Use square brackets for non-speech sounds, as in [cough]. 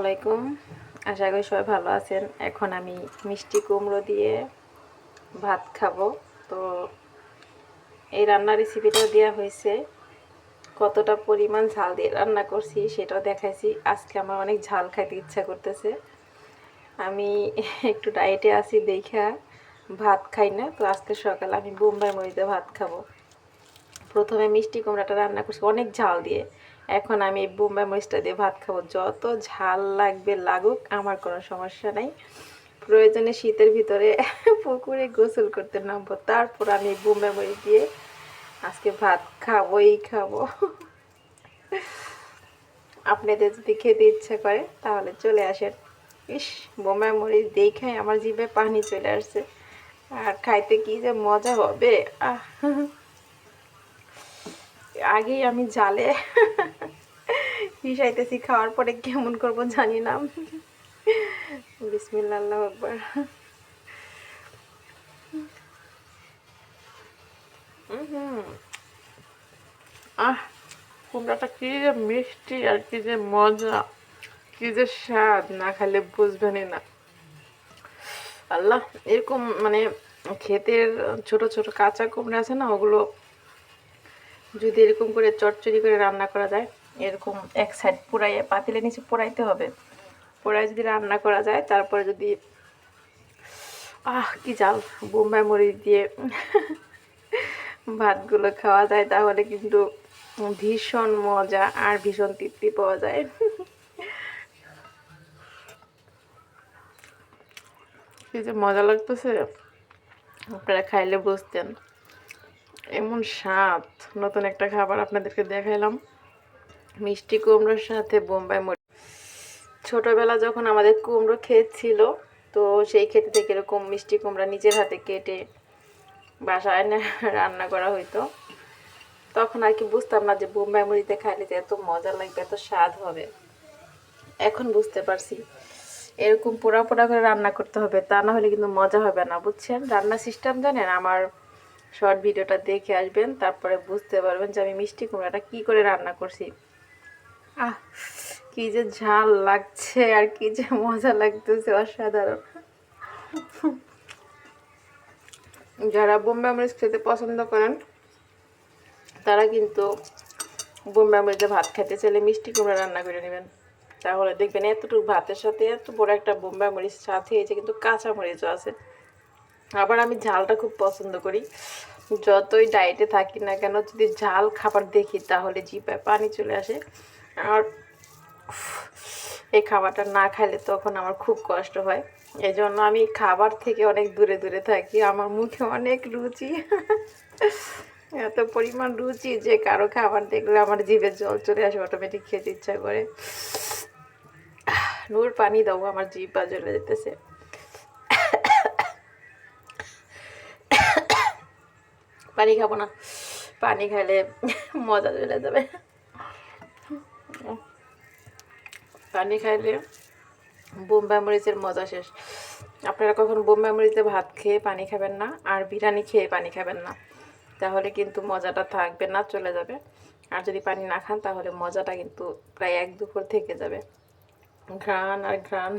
আলাইকুম। আশা করি সবাই ভালো আছেন। এখন আমি মিষ্টি কুমড়ো দিয়ে ভাত খাব। তো এই রান্নার রেসিপিটাও দেওয়া হয়েছে। কতটা পরিমাণ ঝাল দিয়ে রান্না করছি সেটাও দেখাইছি। আজকে আমার অনেক ঝাল খাইতে ইচ্ছা করতেছে। আমি একটু ডায়েটে আছি, দেখা ভাত খাই না। তো আজকে সকালে আমি বোম্বাই মরিচে ভাত খাব। প্রথমে মিষ্টি কুমড়াটা রান্না করছি, অনেক ঝাল দিয়ে। এখন আমি এই বোম্বাই মরিচটা দিয়ে ভাত খাব। যত ঝাল লাগবে লাগুক, আমার কোনো সমস্যা নাই। প্রয়োজনে শীতের ভিতরে [laughs] পুকুরে গোসল করতে নামবো। তারপর আমি বোম্বাই মরিচ দিয়ে আজকে ভাত খাবোই খাব। [laughs] আপনাদের যদি খেতে ইচ্ছা করে, তাহলে চলে আসেন। ইস, বোম্বাই মরিচ দেখে আমার জিভে পানি চলে আসছে। আর খাইতে কি যে মজা হবে? আহ [laughs] আগেই আমি জালে হিসাইতেছি খাওয়ার পরে কেমন করব জানি না। বিসমিল্লা আল্লাহ একবার আহ, কুমড়াটা কি যে মিষ্টি আর কি যে মজা, কি যে স্বাদ, না খেলে বুঝবেনই না। আল্লাহ, এরকম মানে ক্ষেতের ছোট ছোট কাঁচা কুমড়া আছে না, ওগুলো যদি এরকম করে চটচড়ি করে রান্না করা যায়, এরকম এক সাইড পোড়াইয়ে পাতিলে নিচে পোড়াইতে হবে। পোড়াই যদি রান্না করা যায়, তারপরে যদি, আহ, কি জাল, বোম্বাই মরিচ দিয়ে ভাতগুলো খাওয়া যায়, তাহলে কিন্তু ভীষণ মজা আর ভীষণ তৃপ্তি পাওয়া যায়। কি যে মজা লাগতেছে, আপনারা খাইলে বুঝতেন। এমন স্বাদ। নতুন একটা খাবার আপনাদেরকে দেখাইলাম। মিষ্টি কুমড়োর সাথে বোম্বাই মরিচ ছোটোবেলা যখন আমাদের কুমড়ো ক্ষেত ছিল, তো সেই ক্ষেত থেকে এরকম মিষ্টি কুমড়া নিজের হাতে কেটে বাসায় রান্না করা হইতো। তখন আর কি বুঝতাম না যে বোম্বাই মরিচে খাইলে এত মজা লাগবে, এত স্বাদ হবে। এখন বুঝতে পারছি। এরকম পোড়া পোড়া করে রান্না করতে হবে, তা না হলে কিন্তু মজা হবে না, বুঝছেন? রান্না সিস্টেম জানেন, আমার শর্ট ভিডিওটা দেখে আসবেন, তারপরে বুঝতে পারবেন যে আমি মিষ্টি কুমড়াটা কি করে রান্না করছি। আহ, কি যে ঝাল লাগছে আর কি যে মজা লাগতেছে, অসাধারণ। যারা বোম্বে মরিচ খেতে পছন্দ করেন, তারা কিন্তু বোম্বে মরিচে ভাত খেতে চাইলে মিষ্টি কুমড়া রান্না করে নেবেন। তাহলে দেখবেন এতটুকু ভাতের সাথে এত বড় একটা বোম্বে মরিচ সাথে এই যে কিন্তু কাঁচা মরিচও আছে। আবার আমি ঝালটা খুব পছন্দ করি। যতই ডায়েটে থাকি না কেন, যদি ঝাল খাবার দেখি তাহলে জিপায় পানি চলে আসে। আর এই খাবারটা না খাইলে তখন আমার খুব কষ্ট হয়। এই জন্য আমি খাবার থেকে অনেক দূরে দূরে থাকি। আমার মুখে অনেক রুচি। এত পরিমাণ রুচি যে কারও খাবার দেখলে আমার জিভে জল চলে আসে অটোমেটিক খেতে ইচ্ছা করে। নূর পানি দেবো, আমার জিভ পা জ্বলে যেতেছে। পানি খাব না। পানি খাইলে মজা চলে যাবে। পানি খাইলে বোম্বাই মরিচের মজা শেষ। আপনারা কখন বোম্বাই মরিচে ভাত খেয়ে পানি খাবেন না আর বিরিয়ানি খেয়ে পানি খাবেন না। তাহলে কিন্তু মজাটা থাকবে না, চলে যাবে। আর যদি পানি না খান, তাহলে মজাটা কিন্তু প্রায় এক দুপুর থেকে যাবে। ঘ্রাণ আর ঘ্রাণ।